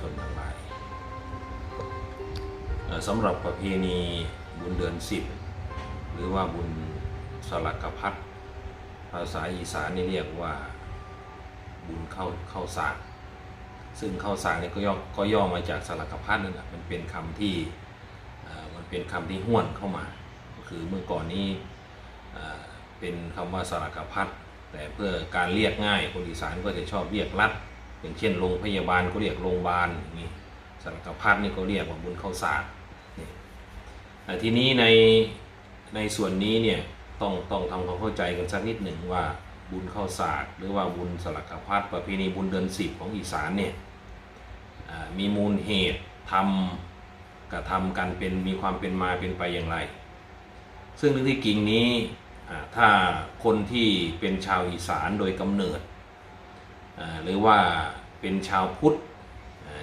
สาธุชนทั้งหลายสำหรับประเพณีบุญเดือนสิบหรือว่าบุญสลักกพัดภาษาอีสานนี่เรียกว่าบุญเข้าเข้าสากซึ่งเข้าสากนี่ก็ย่อก็ย่อมาจากสลักกพัดนั่นแหละมันเป็นคำที่มันเป็นคำที่ห้วนเข้ามา ก็คือเมื่อก่อนนี้เป็นคำว่าสลักกพัดแต่เพื่อการเรียกง่ายคนอีสานก็จะชอบเรียกรัด อย่างเช่นโรงพยาบาลก็เรียกโรงพยาบาลอย่างนี่สารกพัดนี่ก็เรียกว่าบุญเข้าศาสตร์นี่ทีนี้ในในส่วนนี้เนี่ยต้องต้องทำความเข้าใจกันสักนิดหนึ่งว่าบุญเข้าศาสตร์หรือว่าบุญสลักพัดประเพณีบุญเดือนสิบของอีสานเนี่ยมีมูลเหตุทำกระทำกันเป็นมีความเป็นมาเป็นไปอย่างไร ซึ่งในที่จริงนี้ถ้าคนที่เป็นชาวอีสานโดยกำเนิด หรือว่าเป็นชาวพุทธ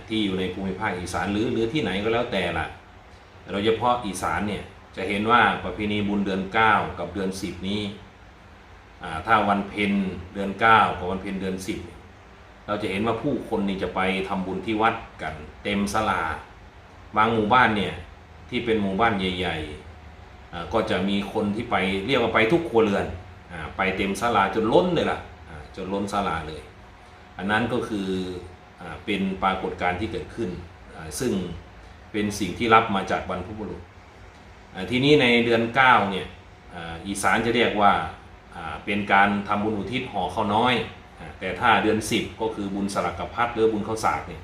ที่อยู่ในภูมิภาคอีสานหรือหรือที่ไหนก็แล้วแต่ละโดยเฉพาะอีสานเนี่ยจะเห็นว่าประเพณีบุญเดือน 9 กับเดือน 10 นี้ถ้าวันเพ็ญเดือน 9 กับวันเพ็ญเดือน 10 เราจะเห็นว่าผู้คนนี่จะไปทำบุญที่วัดกันเต็มสลา บางหมู่บ้านเนี่ยที่เป็นหมู่บ้านใหญ่ ๆ ก็จะมีคนที่ไปเรียกว่าไปทุกครัวเรือนอไปเต็มศาลาจนล้นเลยล่ะอ่าจนล้นศาลาเลย อันนั้นก็คืออเป็นปรากฏการณ์ที่เกิดขึ้น ซึ่งเป็นสิ่งที่รับมาจากบรรพบุรุษทีนี้ในเดือน9เนี่ยอีสานจะเรียกว่าเป็นการทำบุญอุทิศห่อข้าวน้อย แต่ถ้าเดือน 10 ก็คือบุญสลักกพัดหรือบุญข้าวสากเนี่ย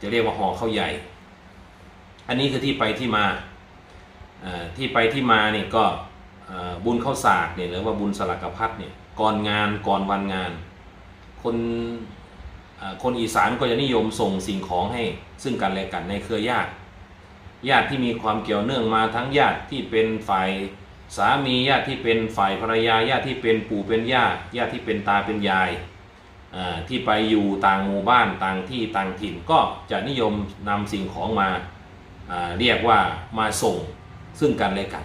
จะเรียกว่าห่อข้าวใหญ่ อันนี้คือที่ไปที่มาที่ไปที่มาเนี่ยก็บุญข้าวสากเนี่ยหรือว่าบุญสลักกพัดเนี่ยก่อนงานก่อนวันงาน คน คนอีสานก็จะนิยมส่งสิ่งของให้ซึ่งกันและกันในเครือญาติ ญาติที่มีความเกี่ยวเนื่องมาทั้งญาติที่เป็นฝ่ายสามีญาติที่เป็นฝ่ายภรรยาญาติที่เป็นปู่เป็นย่าญาติที่เป็นตาเป็นยายที่ไปอยู่ต่างหมู่บ้านต่างที่ต่างถิ่นก็จะนิยมนำสิ่งของมาเรียกว่ามาส่งซึ่งกันและกัน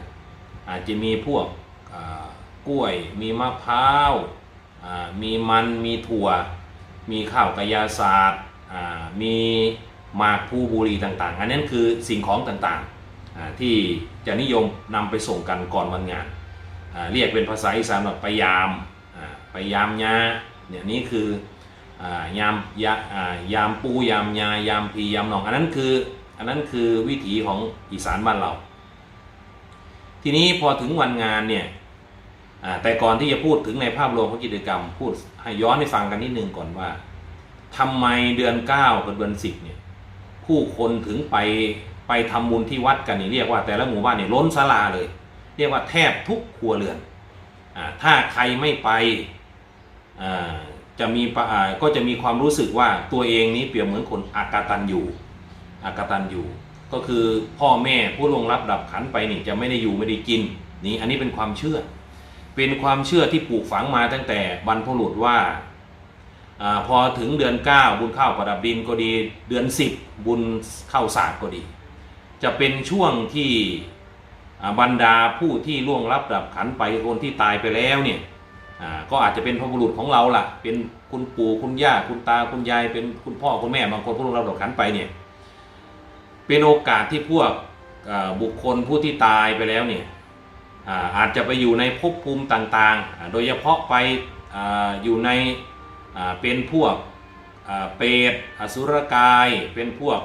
อาจจะมีพวกกล้วย มีมะพร้าวมีมันมีถั่ว มีข้าวกระยาศาสตร์อ่ามีหมากภูบุรีต่างๆ อันนั้นคือสิ่งของต่างๆอ่าที่จะนิยมนำไปส่งกันก่อนวันงานอ่าเรียกเป็นภาษาอีสานว่าไปยามอ่าไปยามยาเนี่ยนี่คืออายามยาอ่ายามปูยามยายามพียามหนอง อันนั้นคืออันนั้นคือวิถีของอีสานบ้านเรา ทีนี้พอถึงวันงานเนี่ยอ่าแต่ก่อนที่จะพูดถึงในภาพรวมของกิจกรรม พูดให้ย้อนให้ฟังกันนิดนึงก่อนว่า ทำไมเดือน9กับเดือน10เนี่ย ผู้คนถึงไปไปทำบุญที่วัดกันนี่เรียกว่าแต่ละหมู่บ้านเนี่ยล้นศาลาเลย เรียกว่าแทบทุกครัวเรือนอาถ้าใครไม่ไปอ่าจะมีปะอ่าก็จะมีความรู้สึกว่าตัวเองนี้เปรียบเหมือนคนอากาตันอยู่อากาตันอยู่ ก็คือพ่อแม่ผู้ลงรับดับขันไปนี่จะไม่ได้อยู่ไม่ได้กินนี่อันนี้เป็นความเชื่อ เป็นความเชื่อที่ปลูกฝังมาตั้งแต่บรรพบุรุษว่า อพอถึงเดือน 9 บุญเข้าประดับดินก็ดี เดือน 10 บุญเข้าศาสตร์ก็ดี จะเป็นช่วงที่บรรดาผู้ที่ล่วงรับดับขันไปคนที่ตายไปแล้วเนี่ยก็อาจจะเป็นพระบุรุษของเราล่ะ เป็นคุณปู่คุณย่าคุณตาคุณยาย เป็นคุณพ่อคุณแม่บางคนผู้ล่วงรับดับขันไปเนี่ยเป็นโอกาสที่พวกบุคคลผู้ที่ตายไปแล้วเนี่ยอาจจะไปอยู่ในภพภูมิต่างๆ โดยเฉพาะไปออยู่ใน เป็นพวกเปรตอสุรกาย เป็นพวก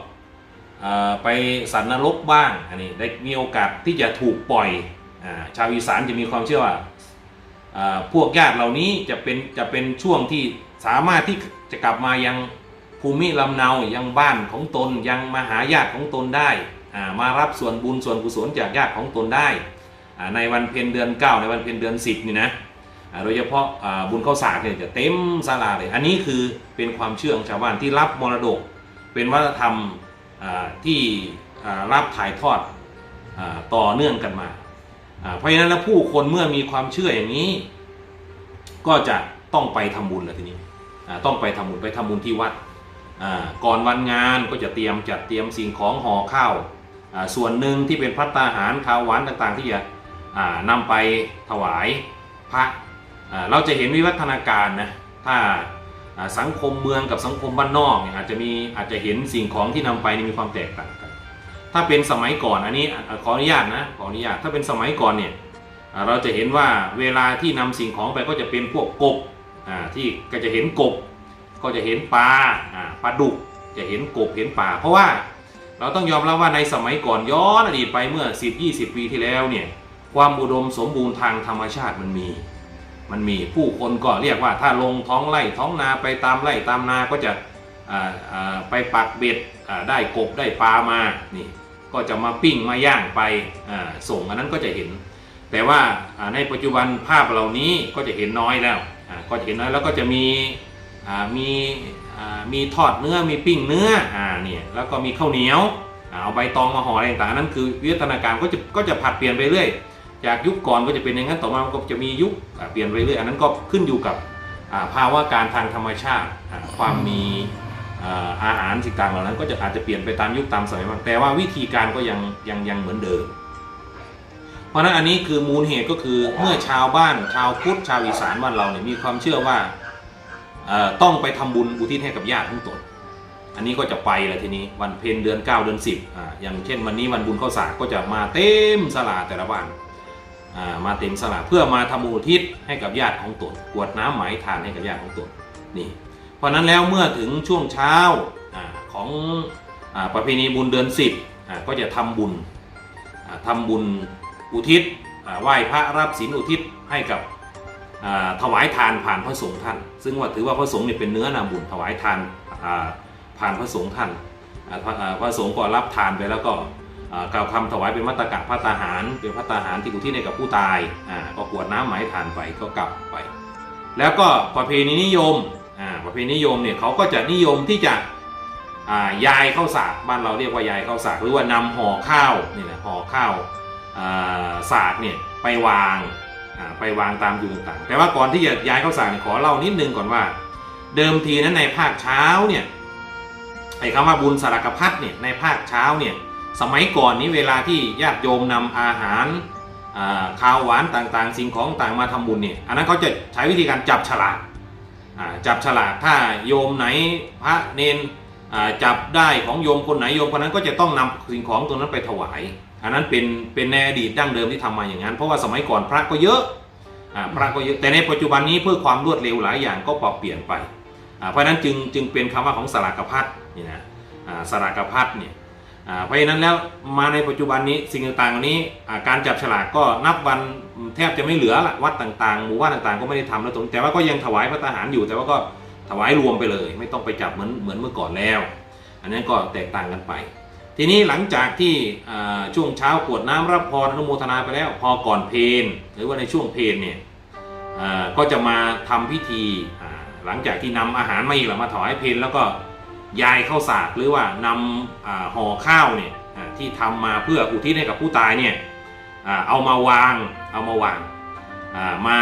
ไปสัตว์นรกบ้างอันนี้ได้มีโอกาสที่จะถูกปล่อยอชาวอีสานจะมีความเชื่อว่าพวกญาติเหล่านี้จะเป็นจะเป็นช่วงที่สามารถที่จะกลับมายังภูมิลำเนายังบ้านของตนยังมาหาญาติของตนได้มารับส่วนบุญส่วนกุศลจากญาติของตนได้ในวันเพ็ญเดือน 9 ในวันเพ็ญเดือน 10 นี่นะ โดยเฉพาะบุญข้าวสากเนี่ยจะเต็มศาลาเลย อันนี้คือเป็นความเชื่อของชาวบ้านที่รับมรดก เป็นวัฒนธรรมที่รับถ่ายทอดอต่อเนื่องกันมา เพราะฉะนั้นแล้วผู้คนเมื่อมีความเชื่ออย่างนี้ ก็จะต้องไปทำบุญแล้วทีนี้ต้องไปทำบุญไปทำบุญที่วัดก่อนวันงานก็จะเตรียมจัดเตรียมสิ่งของห่อข้าวส่วนหนึ่งที่เป็นพัตตาหารข้าวหวานต่างๆ ที่จะอ่านำไปถวายพระ เราจะเห็นวิวัฒนาการนะถ้าสังคมเมืองกับสังคมบ้านนอกเนี่ยอาจจะมีอาจจะเห็นสิ่งของที่นำไปนี่มีความแตกต่างกัน ถ้าเป็นสมัยก่อนอันนี้ขออนุญาตนะขออนุญาตถ้าเป็นสมัยก่อนเนี่ยเราจะเห็นว่าเวลาที่นำสิ่งของไปก็จะเป็นพวกกบที่ก็จะเห็นกบ ก็จะเห็นปลาอ่าปลาดุกจะเห็นกบเห็นปลาเพราะว่าเราต้องยอมรับว่าในสมัยก่อนย้อนอดีตไปเมื่อ 10-20 ปีที่แล้วเนี่ยความอุดมสมบูรณ์ทางธรรมชาติมันมี มันมีผู้คนก็เรียกว่าถ้าลงท้องไร่ท้องนาไปตามไร่ตามนาก็จะไปปักเบ็ดได้กบได้ปลามานี่ก็จะมาปิ้งมาย่างไปส่งอันนั้นก็จะเห็น แต่ว่าในปัจจุบันภาพเหล่านี้ก็จะเห็นน้อยแล้วก็จะเห็นน้อยแล้วก็จะมีมีมีทอดเนื้อมีปิ้งเนื้ออ่าเนี่ยแล้วก็มีข้าวเหนียวเอาใบตองมาห่ออะไรต่างๆอันนั้นคือวิวัฒนาการก็จะก็จะผัดเปลี่ยนไปเรื่อย จากยุคก่อนก็จะเป็นอย่างนั้นต่อมามันก็จะมียุคเปลี่ยนไปเรื่อยอันนั้นก็ขึ้นอยู่กับภาวะการทางธรรมชาติความมีอาหารสิ่งต่างเหล่านั้นก็จะอาจจะเปลี่ยนไปตามยุคตามสมัยบ้างแต่ว่าวิธีการก็ยังยังยังเหมือนเดิม เพราะนั้นอันนี้คือมูลเหตุก็คือเมื่อชาวบ้านชาวพุทธชาวอีสานบ้านเราเนี่ยมีความเชื่อว่าต้องไปทำบุญอุทิศให้กับญาติทั้งตนอันนี้ก็จะไปเลยทีนี้วันเพ็ญเดือน 9 เดือน 10อ่าอย่างเช่นวันนี้วันบุญข้าวสากก็จะมาเต็มสลาแต่ละบ้าน มาเต็มสลาเพื่อมาทำบุญอุทิศให้กับญาติของตนกวดน้ำไหมทานให้กับญาติของตนนี่เพราะนั้นแล้วเมื่อถึงช่วงเช้าอของอประเพณีบุญเดือน 10อ่าก็จะทำบุญอ่าทำบุญอุทิศไหว้พระรับศีลอุทิศให้กับถวายทานผ่านพระสงฆ์ท่าน ซึ่งว่าถือว่าพระสงฆ์เนี่ยเป็นเนื้อนาบุญถวายทานผ่านพระสงฆ์ท่านพระสงฆ์ก็รับทานไปแล้วก็ กล่าวคำถวายเป็นมัตตกะพระตาหาร เป็นพระตาหารที่อุทิศให้กับผู้ตายอ่าก็กวดน้ำไหมทานไปก็กลับไป แล้วก็ประเพณีนิยมอ่าประเพณีนิยมเนี่ยเขาก็จะนิยมที่จะอ่ายายข้าวสากบ้านเราเรียกว่ายายข้าวสากหรือว่านำห่อข้าวนี่นะห่อข้าวอ่าสากเนี่ยไปวางอ่าไปวางตามจุดต่างๆแต่ว่าก่อนที่จะย้ายข้าวสากเนี่ยขอเล่านิดนึงก่อนว่า เดิมทีนั้นในภาคเช้าเนี่ยไอ้คำว่าบุญสารกพัดเนี่ยในภาคเช้าเนี่ย สมัยก่อนนี้เวลาที่ญาติโยมนำอาหารข้าวหวานต่างๆ สิ่งของต่างมาทำบุญเนี่ยอันนั้นเขาจะใช้วิธีการจับฉลากจับฉลากถ้าโยมไหนพระเนนจับได้ของโยมคนไหนโยมคนนั้นก็จะต้องนำสิ่งของตรงนั้นไปถวาย อันนั้นเป็นเป็นในอดีตดั้งเดิมที่ทำมาอย่างนั้น เพราะว่าสมัยก่อนพระก็เยอะพระก็เยอะแต่ในปัจจุบันนี้เพื่อความรวดเร็วหลายอย่างก็ปรับเปลี่ยนไปเพราะฉะนั้นจึงจึงเป็นคำว่าของสลากพัดนี่นะอ่าสลากพัดเนี่ย เพราะฉะนั้นแล้วมาในปัจจุบันนี้สิ่งต่างๆเหล่านี้การจับฉลากก็นับวันแทบจะไม่เหลือละวัดต่างๆหมู่บ้านต่างๆ ก็ไม่ได้ทำแล้วตรงแต่ว่าก็ยังถวายพระทหารอยู่ แต่ว่าก็ถวายรวมไปเลย ไม่ต้องไปจับเหมือนเหมือนเมื่อก่อนแล้ว อันนั้นก็แตกต่างกันไป ทีนี้หลังจากที่ช่วงเช้ากวดน้ำรับพรอนุโมทนาไปแล้ว พอก่อนเพลหรือว่าในช่วงเพลเนี่ยก็จะมาทำพิธีหลังจากที่นำอาหารมาอีกแล้วมาถวายเพลแล้วก็ ยายข้าวสากหรือว่านำห่อข้าวเนี่ยที่ทำมาเพื่ออุทิศให้กับผู้ตายเนี่ยเอามาวางเอามาวางมา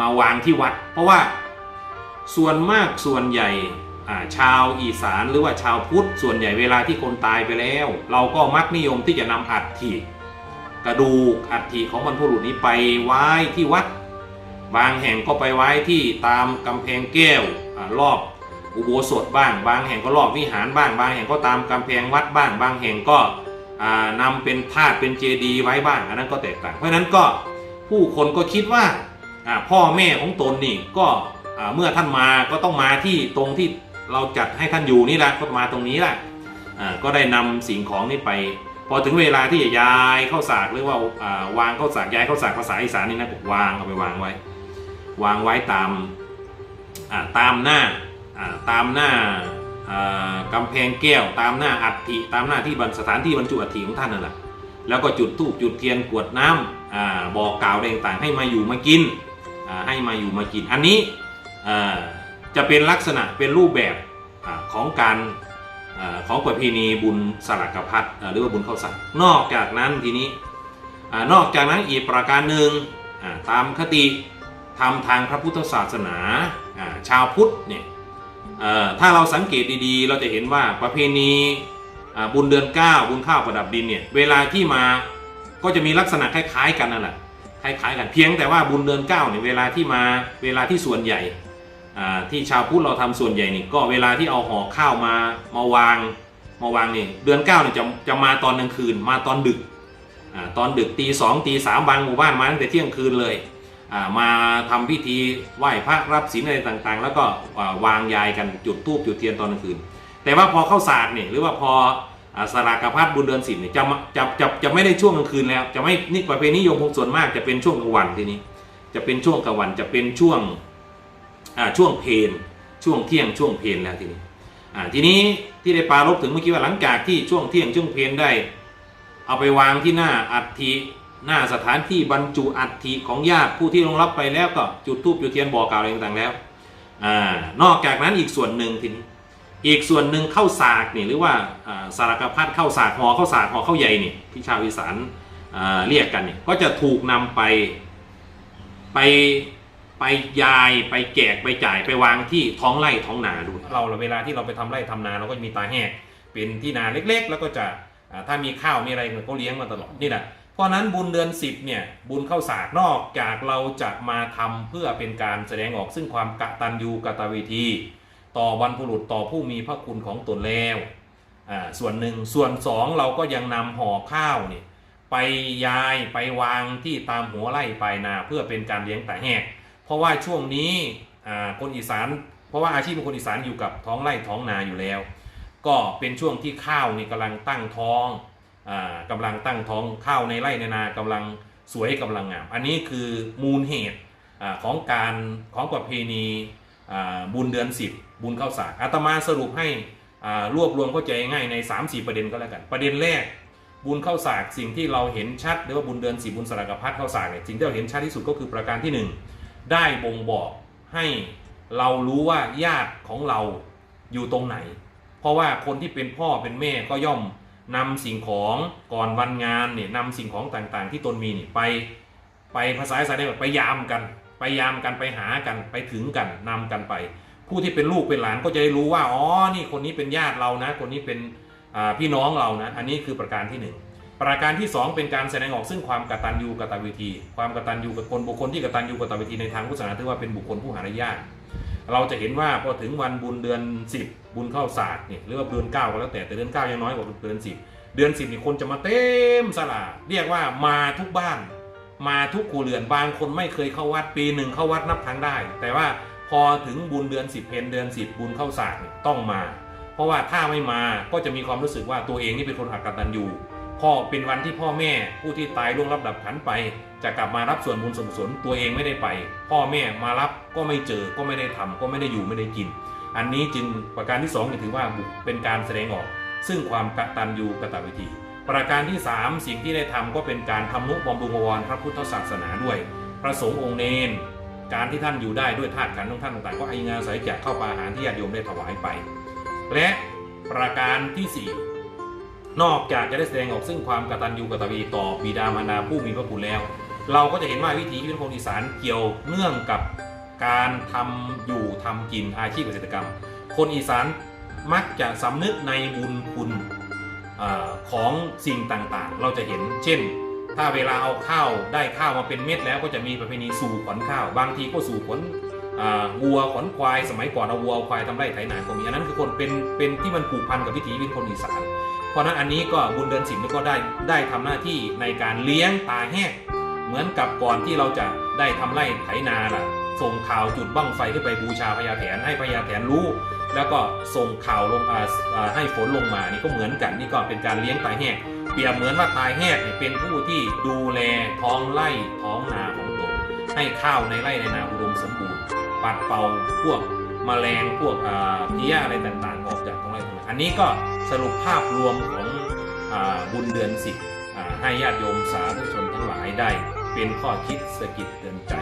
มาวางที่วัด เพราะว่าส่วนมากส่วนใหญ่ชาวอีสานหรือว่าชาวพุทธส่วนใหญ่เวลาที่คนตายไปแล้ว เราก็มักนิยมที่จะนำอัฐิกระดูกอัฐิของบรรพบุรุษนี้ไปไว้ที่วัด บางแห่งก็ไปไว้ที่ตามกำแพงแก้วอรอบ อุโบสถบ้าง บางแห่งก็รอบวิหารบ้าง บางแห่งก็ตามกำแพงวัดบ้าง บางแห่งก็อ่านำเป็นธาตุเป็นเจดีย์ไว้บ้าง อันนั้นก็แตกต่าง เพราะฉะนั้นก็ผู้คนก็คิดว่าพ่อแม่ของตนนี่ก็เมื่อท่านมาก็ต้องมาที่ตรงที่เราจัดให้ท่านอยู่นี่แหละก็มาตรงนี้แหละก็ได้นำสิ่งของนี้ไป พอถึงเวลาที่จะย้ายเข้าสากหรือว่าวางเข้าสากย้ายเข้าสากภาษาอีสานนี่นะวางเอาไปวางไว้ วางไว้ตามตามหน้า ตามหน้ากำแพงแก้ว ตามหน้าอัฐิตามหน้าที่บรรสถานที่บรรจุอัฐิของท่านนั่นแหละแล้วก็จุดธูปจุดเทียนกวดน้ำอ่าบอกกล่าวอะไรต่างๆ ให้มาอยู่มากินให้มาอยู่มากิน อันนี้จะเป็นลักษณะเป็นรูปแบบอของการอของประเพณีบุญสลักกพัดหรือว่าบุญข้าวสารนอกจากนั้นทีนี้อนอกจากนั้นอีกประการหนึ่งตามคติทำทางพระพุทธศาสนาชาวพุทธเนี่ย ถ้าเราสังเกตดีๆ เราจะเห็นว่าประเพณีบุญเดือน9บุญข้าวประดับดินเนี่ยเวลาที่มาก็จะมีลักษณะคล้ายๆกันนั่นแหละคล้ายๆกันเพียงแต่ว่าบุญเดือน9เนี่ยเวลาที่มาเวลาที่ส่วนใหญ่ที่ชาวพุทธเราทำส่วนใหญ่นี่ก็เวลาที่เอาห่อข้าวมามาวางมาวางนี่เดือนเก้าเนี่ยจะจะมาตอนกลางคืนมาตอนดึกอตอนดึกตีสองตีสามบางหมู่บ้านมาตั้งแต่เที่ยงคืนเลย มาทำพิธีไหว้พระรับศีลอะไรต่างๆ แล้วก็าวางยายกันจุดธูปจุดเทียนตอนกลางคืน แต่ว่าพอเข้าศาสตร์เนี่ยหรือว่าพออ่าสลากพัดบุญเดือนสิบเนี่ยจะจะจะจะไม่ได้ช่วงกลางคืนแล้ว จะไม่นี่ประเพณีนิยมคงส่วนมากจะเป็นช่วงกลางวันทีนี้ จะเป็นช่วงกลางวันจะเป็นช่วงช่วงเพลนช่วงเที่ยงช่วงเพลนแล้วทีนี้ทีนี้ที่ได้ปารบถึงเมื่อกี้ว่าหลังจากที่ช่วงเที่ยงช่วงเพลนได้ เอาไปวางที่หน้าอัฐิ หน้าสถานที่บรรจุอัฐิของญาติผู้ที่ลงรับไปแล้วก็จุดธูปจุดเทียนบอกกล่าวอะไรต่างๆแล้วอนอกจากนั้นอีกส่วนหนึ่งทีนี้อีกส่วนหนึ่งเข้าสากนี่หรือว่าอ่าสารกพัดเข้าสากหอเข้าสากหอเข้าใหญ่นี่ที่ชาวอีสานเรียกกันนี่ก็จะถูกนำไปไปไปยายไปแจกไปจ่ายไปวางที่ท้องไร่ท้องนาด้วยเราเวลาที่เราไปทำไร่ทำนาเราก็จะมีตาแหกเป็นที่นาเล็กๆ แล้วก็จะถ้ามีข้าวมีอะไรก็เลี้ยงมาตลอดนี่แหละ เพราะนั้นบุญเดือนสิบเนี่ยบุญเข้าศาสากนอกจากเราจะมาทำเพื่อเป็นการแสดงออกซึ่งความกตัญญูกตเวที ต่อบรรพุรุษต่อผู้มีพระคุณของตนแล้วอ่าส่วนหนึ่งส่วนสองเราก็ยังนำห่อข้าวเนี่ยไปยายไปวางที่ตามหัวไร่ปลายนาเพื่อเป็นการเลี้ยงแต่แหกเพราะว่าช่วงนี้อ่าคนอีสาน เพราะว่าอาชีพของคนอีสานอยู่กับท้องไร่ท้องนาอยู่แล้ว ก็เป็นช่วงที่ข้าวนี่กำลังตั้งท้อง อ่ากำลังตั้งท้องข้าวในไร่ในนากำลังสวยกำลังงาม อันนี้คือมูลเหตุอของการของประเพณีบุญเดือน 10 บุญเข้าสากอาตมาสรุปให้รวบรวมเข้าใจง่ายใน 3-4 ประเด็นก็แล้วกัน ประเด็นแรกบุญเข้าสากสิ่งที่เราเห็นชัดหรือว่าบุญเดือนสีบุญสระกพัดเข้าสากเนี่ยสิ่งที่เราเห็นชัดที่สุดก็คือประการที่หนึ่งได้บ่งบอกให้เรารู้ว่าญาติของเราอยู่ตรงไหน เพราะว่าคนที่เป็นพ่อเป็นแม่ก็ย่อม นำสิ่งของก่อนวันงานเนี่ยนำสิ่งของต่างๆ ที่ตนมีนี่ไปไปภาษาอีสานเรียกว่าไปยามกัน ไปยามกันไปหากันไปถึงกันนำกันไป ผู้ที่เป็นลูกเป็นหลานก็จะได้รู้ว่าอ๋อนี่คนนี้เป็นญาติเรานะ คนนี้เป็นพี่น้องเรานะอันนี้คือประการที่หนึ่งประการที่ 2 เป็นการแสดงออกซึ่งความกตัญญูกตเวทีความกตัญญูกับคนบุคคลที่กตัญญูกตเวทีในทางพุทธศาสนาถือว่าเป็นบุคคลผู้หาได้ยาก เราจะเห็นว่าพอถึงวันบุญเดือน 10 บุญเข้าศาสตร์เนี่ยหรือว่าเดือน9ก็แล้วแต่แต่เดือน9ยังน้อยกว่าเดือน 10 เดือน 10นี่คนจะมาเต็มสลาเรียกว่ามาทุกบ้าน มาทุกครัวเรือนบางคนไม่เคยเข้าวัดปีหนึ่งเข้าวัดนับครั้งได้ แต่ว่าพอถึงบุญเดือน 10เพนเดือน 10 บุญเข้าศาสตร์ต้องมา เพราะว่าถ้าไม่มาก็จะมีความรู้สึกว่าตัวเองนี่เป็นคนหักกตัญญู พ่อเป็นวันที่พ่อแม่ผู้ที่ตายล่วงลับดับขันไป จะกลับมารับส่วนบุญส่วนกุศลตัวเองไม่ได้ไป พ่อแม่มารับก็ไม่เจอก็ไม่ได้ทำก็ไม่ได้อยู่ไม่ได้กิน อันนี้จึงประการที่2เนี่ยถือว่าเป็นการแสดงออก ซึ่งความกตัญญูกตเวที ประการที่ 3 สิ่งที่ได้ทำก็เป็นการทำนุบำรุงวรพระพุทธศาสนาด้วย พระสงฆ์องค์เนนการที่ท่านอยู่ได้ด้วยธาตุขันธ์ของท่านต่างๆ ก็อิงอาศัยจากข้าปาอาหารที่ญาติโยมได้ถวายไป และประการที่ 4 นอกจากจะได้แสดงออกซึ่งความกตัญญูกตเวทีต่อบิดามารดาผู้มีพระคุณแล้ว เราก็จะเห็นว่าวิถีชีวิตคนอีสานเกี่ยวเนื่องกับการทำอยู่ทำกินอาชีพเกษตรกรรม คนอีสานมักจะสำนึกในบุญคุณอของสิ่งต่างๆ เราจะเห็น เช่น ถ้าเวลาเอาข้าวได้ข้าวมาเป็นเม็ดแล้วก็จะมีประเพณีสู่ขวัญข้าว บางทีก็สู่ขวัญอ่าวัวขวัญควายสมัยก่อนเอาวัวควายทำไร่ไถนาก็มีอันนั้นคือคนเป็นเป็นที่มันผูกพันกับวิถีชีวิตคนอีสาน เพราะนั้นอันนี้ก็บุญเดือนสิบก็ได้ได้ทำหน้าที่ในการเลี้ยงตาแห้งเหมือนกับก่อนที่เราจะได้ทำไร่ไถนาล่ะ ส่งข่าวจุดบั้งไฟขึ้นไปบูชาพญาแถนให้พญาแถนรู้ แล้วก็ส่งข่าวลงให้ฝนลงมานี่ก็เหมือนกันนี่ก็เป็นการเลี้ยงตายแห้งเปรียบเหมือนว่าตายแห้งเนี่เป็นผู้ที่ดูแลท้องไร่ท้องนาของตนให้ข้าวในไร่ในนาอุดมสมบูรณ์ปัดเป่าพวกแมลงพวกเพี้ยอะไรต่างๆ ออกจากท้องไร่ท้องนาอันนี้ก็ สรุปภาพรวมของอบุญเดือนสิบให้ญาติโยมสาธุชนทั้งหลายได้ เป็นข้อคิดสะกิดเตือนใจ